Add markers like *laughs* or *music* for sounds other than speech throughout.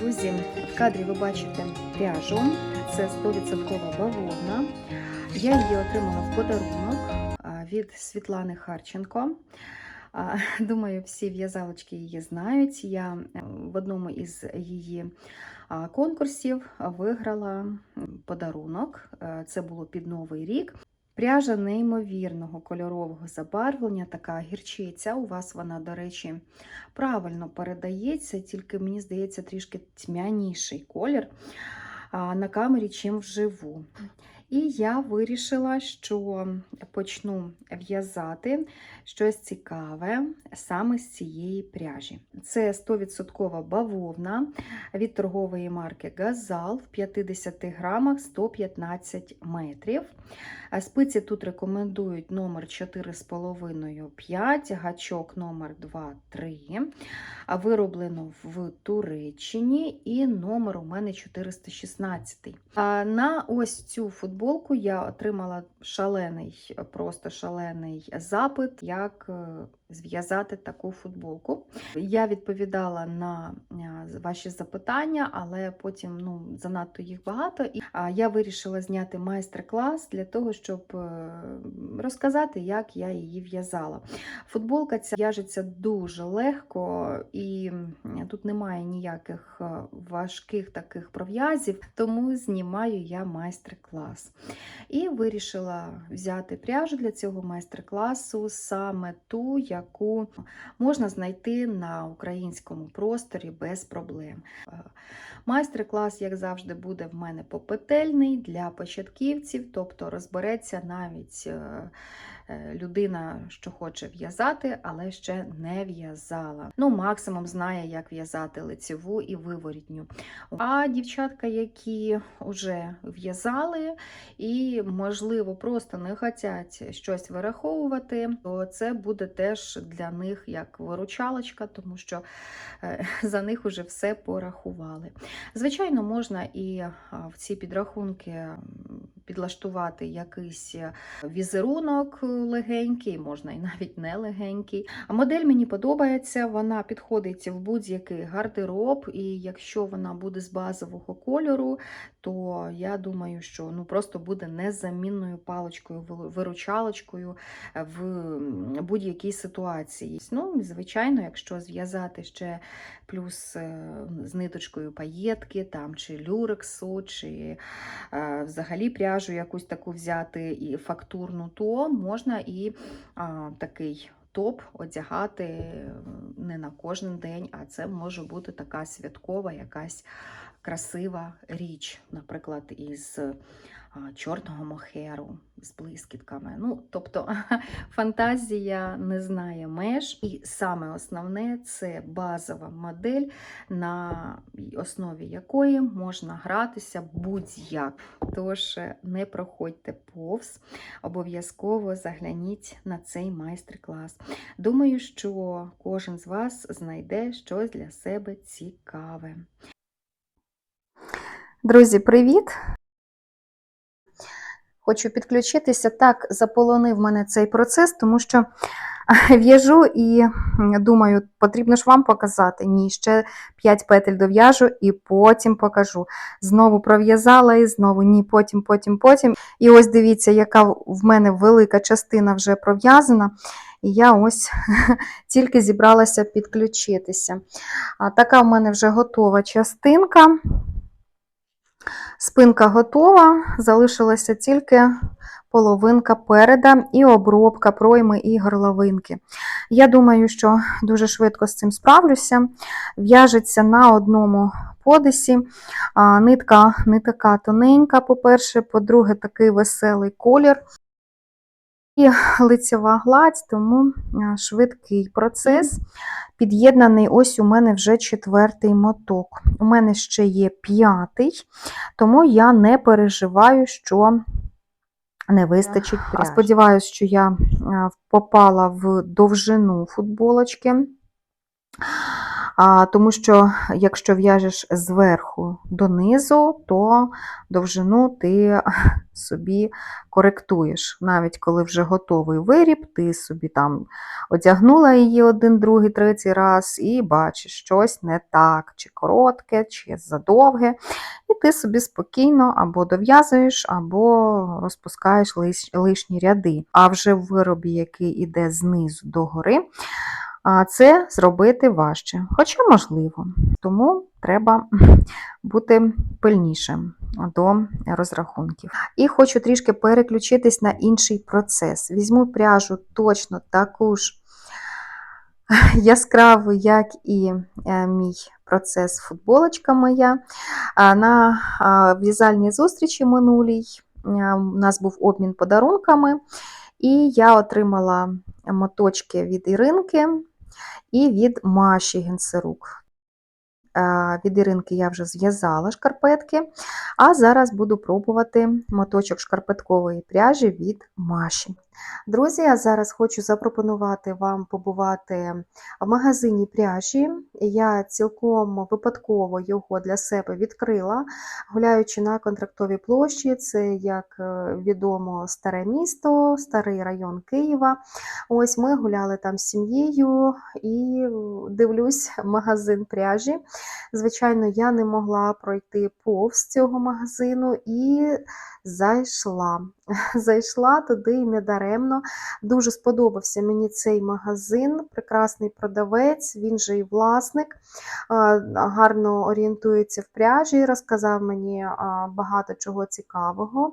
Друзі, в кадрі ви бачите пряжу. Це 100% бавовна. Я її отримала в подарунок від Світлани Харченко. Думаю, всі в'язалочки її знають. Я е, в одному із її конкурсів виграла подарунок. Е, Це було під Новий рік. Пряжа неймовірного кольорового забарвлення, така гірчиця. У вас вона, до речі, правильно передається, тільки мені здається, трішки тьмяніший колір на камері, чим вживу. І я вирішила, що почну в'язати щось цікаве саме з цієї пряжі. Це 100% бавовна від торгової марки Газал в 50 грамах 115 метрів. Спиці тут рекомендують номер 4,5-5, гачок номер 2-3. Вироблено в Туреччині і номер у мене 416. На ось цю футболку я отримала шалений, просто шалений запит, як е, зв'язати таку футболку. Я відповідала на е, ваші запитання, але потім ну, занадто їх багато. І я вирішила зняти майстер-клас для того, щоб е, розказати, як я її в'язала. Футболка ця в'яжеться дуже легко, і тут немає ніяких е, важких таких пров'язів, тому знімаю я майстер-клас. І вирішила взяти пряжу для цього майстер-класу, саме ту, яку можна знайти на українському просторі без проблем. Е, Майстер-клас, як завжди, буде в мене попетельний для початківців, тобто розбереться навіть е, людина, що хоче в'язати, але ще не в'язала. Ну, максимум знає, як в'язати лицеву і виворітню. А дівчатка, які вже в'язали і, можливо, просто не хочуть щось вираховувати, то це буде теж для них як виручалочка, тому що е, за них вже все порахували. Звичайно, можна і в ці підрахунки підлаштувати якийсь е, візерунок легенький, можна і навіть не легенький. А модель мені подобається, вона підходить в будь-який гардероб, і якщо вона буде з базового кольору, то я думаю, що ну просто буде незамінною паличкою, виручалочкою в будь-якій ситуації. Ну, звичайно, якщо зв'язати ще плюс е, з ниточкою паєтки там, чи люрексу, чи е, взагалі пряжу якусь таку взяти і фактурну, то можна і а, такий топ одягати е, не на кожен день, а це може бути така святкова якась красива річ, наприклад, із чорного мохеру з блискітками. Ну, тобто *laughs* фантазія не знає меж, і саме основне це базова модель, на основі якої можна гратися будь-як. Тож е, не проходьте повз, обов'язково загляніть на цей майстер-клас. Думаю, що кожен з вас знайде щось для себе цікаве. Друзі, привіт! Хочу підключитися. Так, заполонив мене цей процес, тому що в'яжу і думаю, потрібно ж вам показати. Ні, ще 5 петель дов'яжу і потім покажу. Знову пров'язала і знову ні, потім, потім, потім. І ось дивіться, яка в мене велика частина вже пров'язана. І я ось *laughs* тільки зібралася підключитися. Така в мене вже готова частинка. Спинка готова, залишилася тільки половинка переда і обробка пройми і горловинки. Я думаю, що дуже швидко з цим справлюся. В'яжеться на одному подисі. Нитка не така тоненька, по-перше, по-друге, такий веселий колір. І лицева гладь, тому швидкий процес. Під'єднаний ось у мене вже четвертий моток. У мене ще є п'ятий, тому я не переживаю, що не вистачить пряжі. Сподіваюсь, що я попала в довжину футболочки. А, тому що якщо в'яжеш зверху донизу, то довжину ти *laughs* собі коректуєш. Навіть коли вже готовий виріб, ти собі там одягнула її один, другий, третій раз і бачиш щось не так, чи коротке, чи задовге. І ти собі спокійно або дов'язуєш, або розпускаєш лиш- лишні ряди. А вже в виробі, який іде знизу до гори, а це зробити важче, хоча можливо. Тому треба бути пильнішим до розрахунків. І хочу трішки переключитись на інший процес. Візьму пряжу точно таку ж *laughs* яскраву, як і е, мій процес футболочка моя. На в'язальній зустрічі минулій у нас був обмін подарунками, і я отримала моточки від Іринки і від Маші Генсерук. Е, Від Іринки я вже зв'язала шкарпетки, а зараз буду пробувати моточок шкарпеткової пряжі від Маші. Друзі, я зараз хочу запропонувати вам побувати в магазині пряжі. Я цілком випадково його для себе відкрила, гуляючи на контрактовій площі. Це, як е, відомо, старе місто, старий район Києва. Ось ми гуляли там з сім'єю і дивлюсь магазин пряжі. Звичайно, я не могла пройти повз цього магазину і зайшла. *laughs* Зайшла туди і недаремно. Дуже сподобався мені цей магазин, прекрасний продавець, він же і власник, гарно орієнтується в пряжі, розказав мені багато чого цікавого.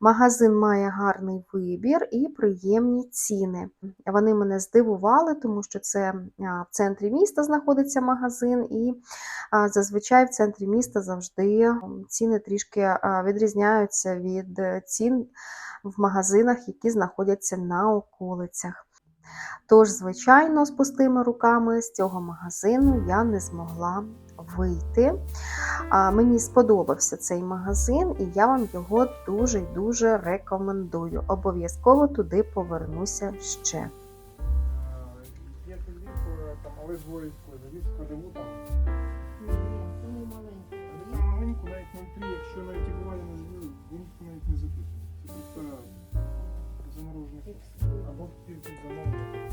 Магазин має гарний вибір і приємні ціни. Вони мене здивували, тому що це в центрі міста знаходиться магазин, і зазвичай в центрі міста завжди ціни трішки відрізняються від е, цін в магазинах, які знаходяться на околицях. Тож, звичайно, з пустими руками з цього магазину я не змогла вийти. Мені сподобався цей магазин, і я вам його дуже дуже рекомендую. Обов'язково туди повернуся ще. Там, але двоє влітку живу там. Там маленьку, навіть 0,3, якщо навіть Або під замовлення.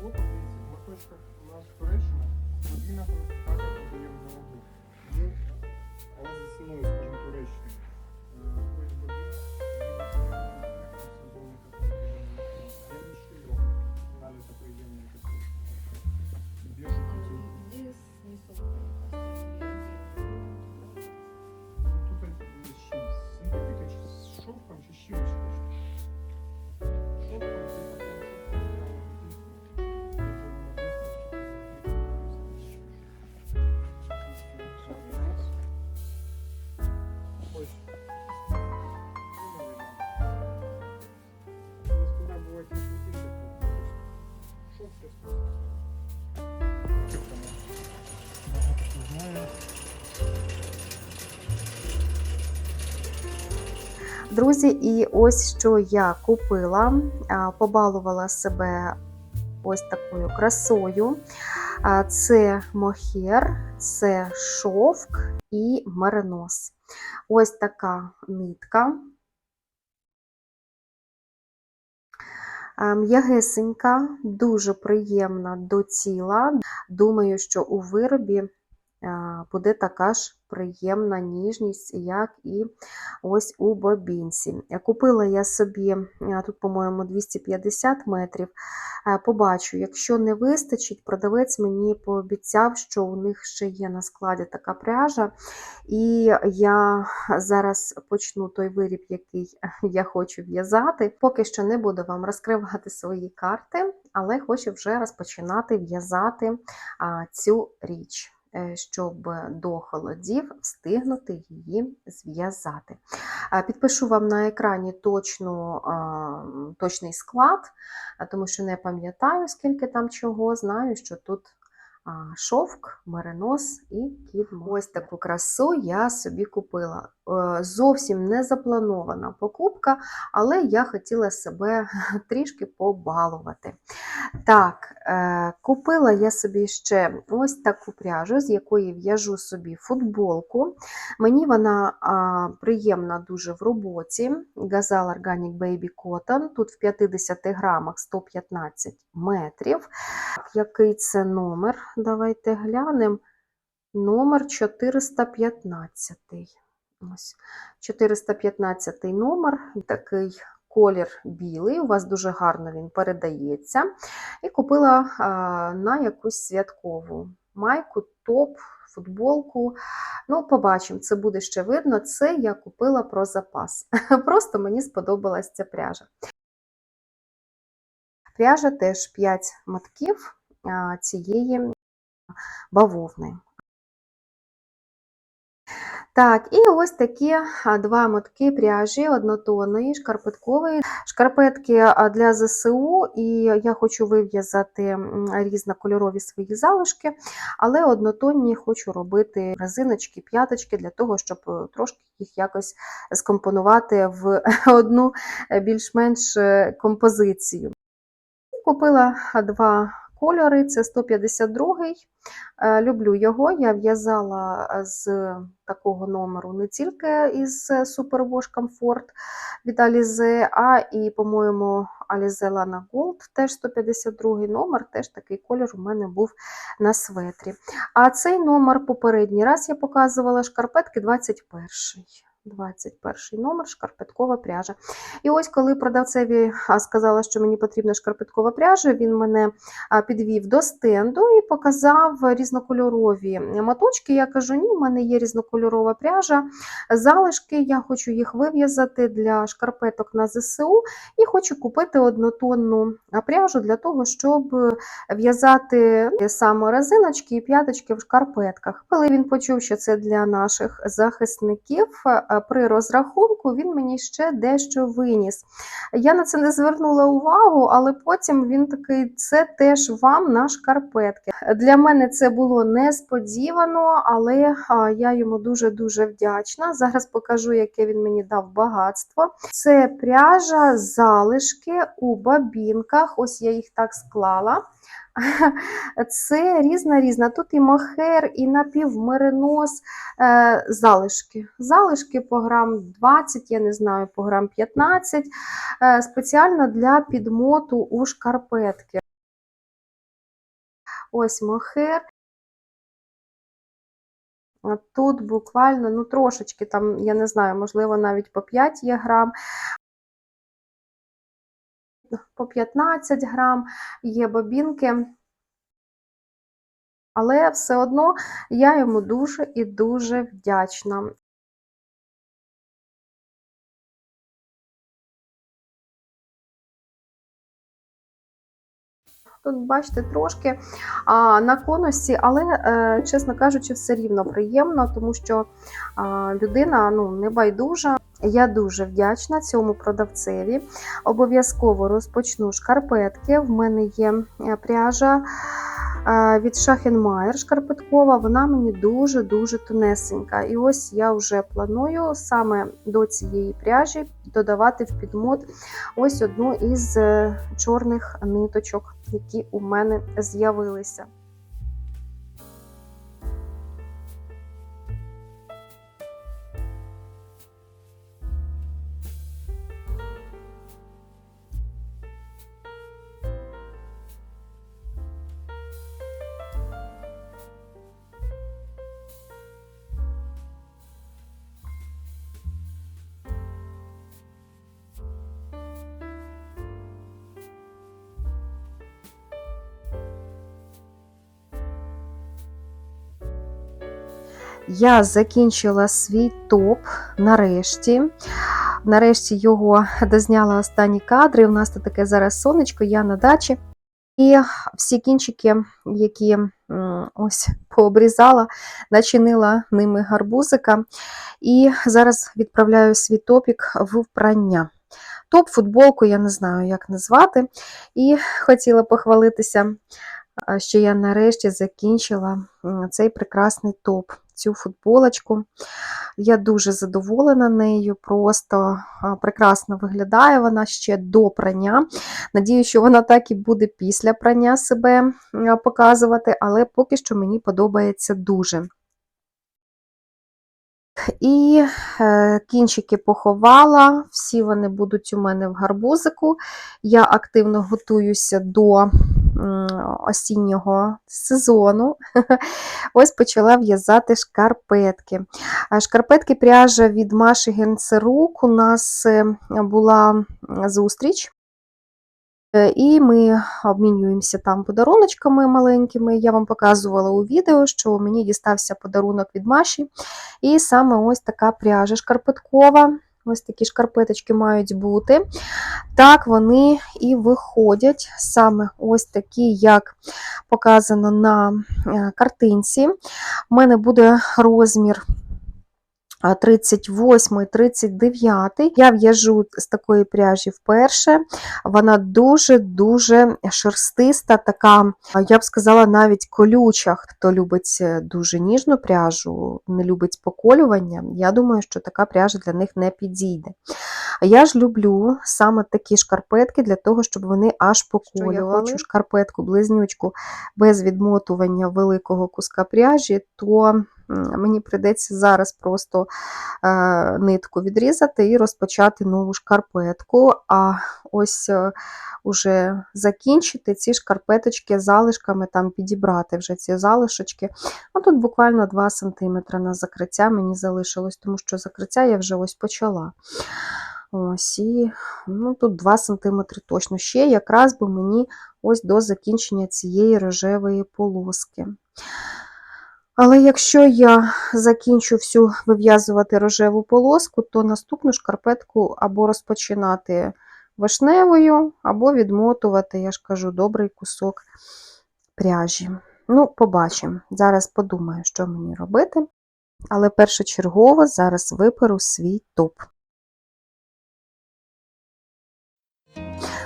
Хлопець, в у нас Туреччина, година Друзі, і ось що я купила, побалувала себе ось такою красою. Це мохер, це шовк і меринос. Ось така нитка. М'ягесенька, дуже приємна до тіла. Думаю, що у виробі буде така ж приємна ніжність, як і ось у бобінці. Купила я собі, тут, по-моєму, 250 метрів. Е, Побачу, якщо не вистачить, продавець мені пообіцяв, що у них ще є на складі така пряжа. І я зараз почну той виріб, який я хочу в'язати. Поки що не буду вам розкривати свої карти, але хочу вже розпочинати в'язати цю річ. Е, Щоб до холодів встигнути її зв'язати. Підпишу вам на екрані точну, точний склад, тому що не пам'ятаю, скільки там чого. Знаю, що тут шовк, меринос і кіт. Ось таку красу я собі купила. Е, Зовсім не запланована покупка, але я хотіла себе *laughs* трішки побалувати. Так, е, купила я собі ще ось таку пряжу, з якої в'яжу собі футболку. Мені вона приємна дуже в роботі. Gazal Organic Baby Cotton. Тут в 50 грамах 115 метрів. Який це номер? Давайте глянемо. Номер 415. Ось 415 номер, такий колір білий. У вас дуже гарно він передається. І купила а, на якусь святкову майку, топ, футболку. Ну, побачимо, це буде ще видно. Це я купила про запас. *laughs* Просто мені сподобалась ця пряжа. Пряжа теж 5 мотків а, цієї бавовни. Так, і ось такі два мотки пряжі однотонної, шкарпеткової. Шкарпетки для ЗСУ, і я хочу вив'язати різнокольорові свої залишки, але однотонні хочу робити резиночки, п'яточки для того, щоб е, трошки їх якось скомпонувати в *laughs* одну е, більш-менш е, композицію. Купила два кольори, це 152-й. Е, Люблю його. Я в'язала е, з такого номеру не тільки із Superwash Comfort від Alize, а і, по-моєму, Alize Lana Gold, теж 152-й номер, теж такий колір у мене був на светрі. А цей номер попередній раз я показувала шкарпетки 21. 21 номер, шкарпеткова пряжа. І ось коли продавцеві сказала, що мені потрібна шкарпеткова пряжа, він мене підвів до стенду і показав різнокольорові моточки. Я кажу, ні, в мене є різнокольорова пряжа, залишки, я хочу їх вив'язати для шкарпеток на ЗСУ і хочу купити однотонну пряжу для того, щоб в'язати саме резиночки і п'яточки в шкарпетках. Коли він почув, що це для наших захисників, при розрахунку він мені ще дещо виніс. Я на це не звернула увагу, але потім він такий: це теж вам на шкарпетки. Для мене це було несподівано, але я йому дуже-дуже вдячна. Зараз покажу, яке він мені дав багатство. Це пряжа, залишки у бабінках. Ось я їх так склала. *laughs* Це різна різна. Тут і мохер, і напівмеринос, е, залишки. Залишки по грам 20, я не знаю, по грам 15, е, спеціально для підмоту у шкарпетки. Ось мохер. Тут буквально, ну трошечки, там, я не знаю, можливо, навіть по 5 є грам, по 15 грам є бобінки. Але все одно я йому дуже і дуже вдячна. Тут, бачите, трошки а, на конусі, але, е, чесно кажучи, все рівно приємно, тому що а, людина ну, не байдужа. Я дуже вдячна цьому продавцеві. Обов'язково розпочну шкарпетки. В мене є е, пряжа е, від Schachenmeier шкарпеткова. Вона мені дуже-дуже тонесенька. І ось я вже планую саме до цієї пряжі додавати в підмот ось одну із е, чорних ниточок, які у мене з'явилися. Я закінчила свій топ нарешті. Нарешті його дозняла останні кадри. У нас тут таке зараз сонечко, я на дачі. І всі кінчики, які ось пообрізала, начинила ними гарбузика. І зараз відправляю свій топік в впрання. Топ, футболку, я не знаю, як назвати. І хотіла похвалитися що я нарешті закінчила цей прекрасний топ, цю футболочку. Я дуже задоволена нею, просто прекрасно виглядає вона ще до прання. Надію, що вона так і буде після прання себе показувати, але поки що мені подобається дуже. І е, кінчики поховала, всі вони будуть у мене в гарбузику. Я активно готуюся до осіннього сезону. *laughs* Ось почала в'язати шкарпетки. Шкарпетки пряжа від Маші Генцерук. У нас е, була зустріч. Е, І ми обмінюємося там подаруночками маленькими. Я вам показувала у відео, що мені дістався подарунок від Маші. І саме ось така пряжа шкарпеткова. Ось такі шкарпеточки мають бути. Так вони і виходять саме ось такі, як показано на е, картинці. У мене буде розмір 38, 39. Я в'яжу з такої пряжі вперше. Вона дуже-дуже шерстиста, така, я б сказала, навіть колюча. Хто любить е, дуже ніжну пряжу, не любить поколювання, я думаю, що така пряжа для них не підійде. А я ж люблю саме такі шкарпетки для того, щоб вони аж поколювали. Я хочу шкарпетку, близнючку без відмотування великого куска пряжі, то мені прийдеться зараз просто е, нитку відрізати і розпочати нову шкарпетку. А ось е, уже закінчити ці шкарпеточки залишками, там підібрати вже ці залишочки. Ну, тут буквально 2 см на закриття мені залишилось, тому що закриття я вже ось почала. Ось і ну, тут 2 см точно ще, якраз би мені ось до закінчення цієї рожевої полоски. Але якщо я закінчу всю вив'язувати рожеву полоску, то наступну шкарпетку або розпочинати вишневою, або відмотувати, я ж кажу, добрий кусок пряжі. Ну, побачимо. Зараз подумаю, що мені робити. Але першочергово зараз виперу свій топ.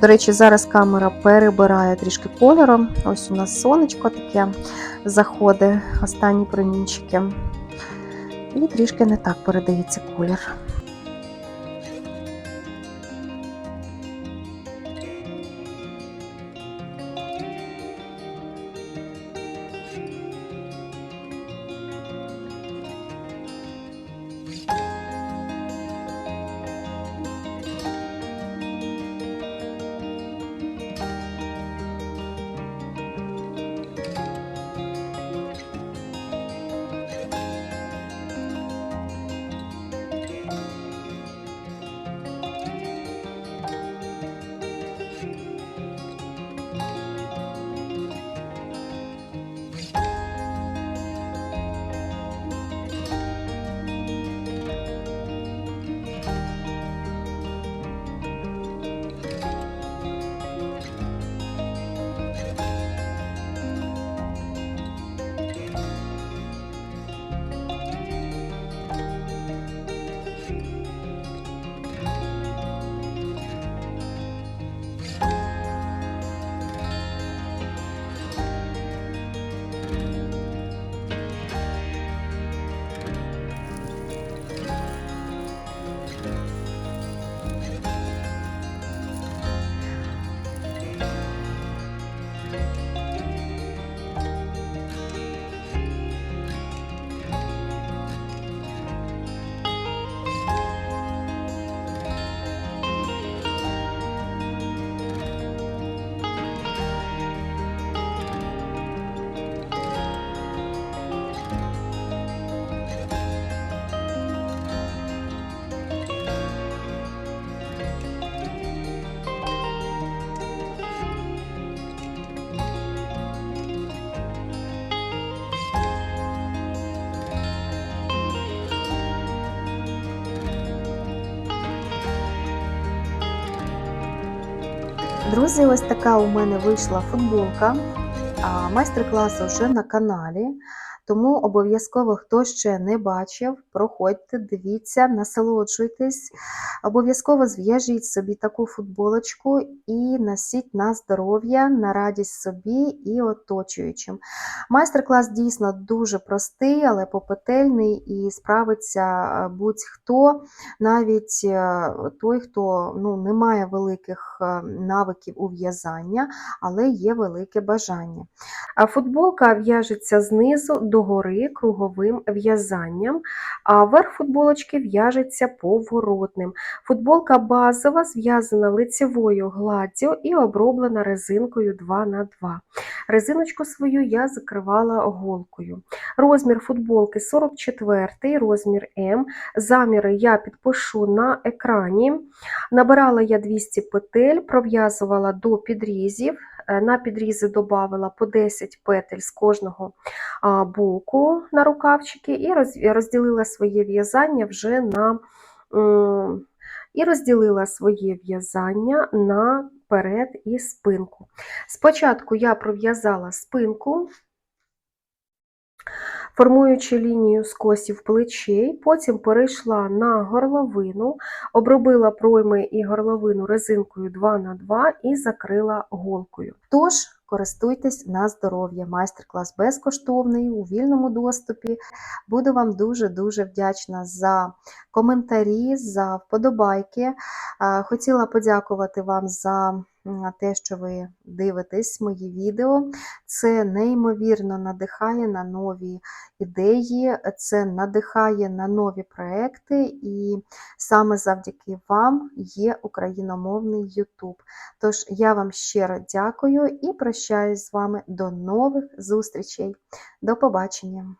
До речі, зараз камера перебирає трішки кольором. Ось у нас сонечко таке заходить, останні промінчики. І трішки не так передається колір. Друзі, ось така у мене вийшла футболка. Майстер-клас вже на каналі. Тому обов'язково, хто ще не бачив, проходьте, дивіться, насолоджуйтесь. Обов'язково зв'яжіть собі таку футболочку і носіть на здоров'я, на радість собі і оточуючим. Майстер-клас дійсно дуже простий, але попетельний і справиться е, будь-хто, навіть е, той, хто ну, не має великих е, навиків у в'язання, але є велике бажання. Футболка в'яжеться знизу до гори круговим в'язанням, а верх футболочки в'яжеться поворотним. Футболка базова, зв'язана лицевою гладдю і оброблена резинкою 2х2. Резиночку свою я закривала голкою. Розмір футболки 44, розмір М. Заміри я підпишу на екрані. Набирала я 200 петель, пров'язувала до підрізів. Е, На підрізи додавила по 10 петель з кожного боку на рукавчики і розділила своє в'язання вже на і розділила своє в'язання на перед і спинку. Спочатку я пров'язала спинку, формуючи лінію скосів плечей, потім перейшла на горловину, обробила пройми і горловину резинкою 2х2 і закрила голкою. Тож, користуйтесь на здоров'я. Майстер-клас безкоштовний у вільному доступі. Буду вам дуже-дуже вдячна за коментарі, за вподобайки. Хотіла подякувати вам за те, що ви дивитесь мої відео. Це неймовірно надихає на нові ідеї, це надихає на нові проекти, і саме завдяки вам є україномовний YouTube. Тож я вам щиро дякую і прощаюсь з вами до нових зустрічей. До побачення!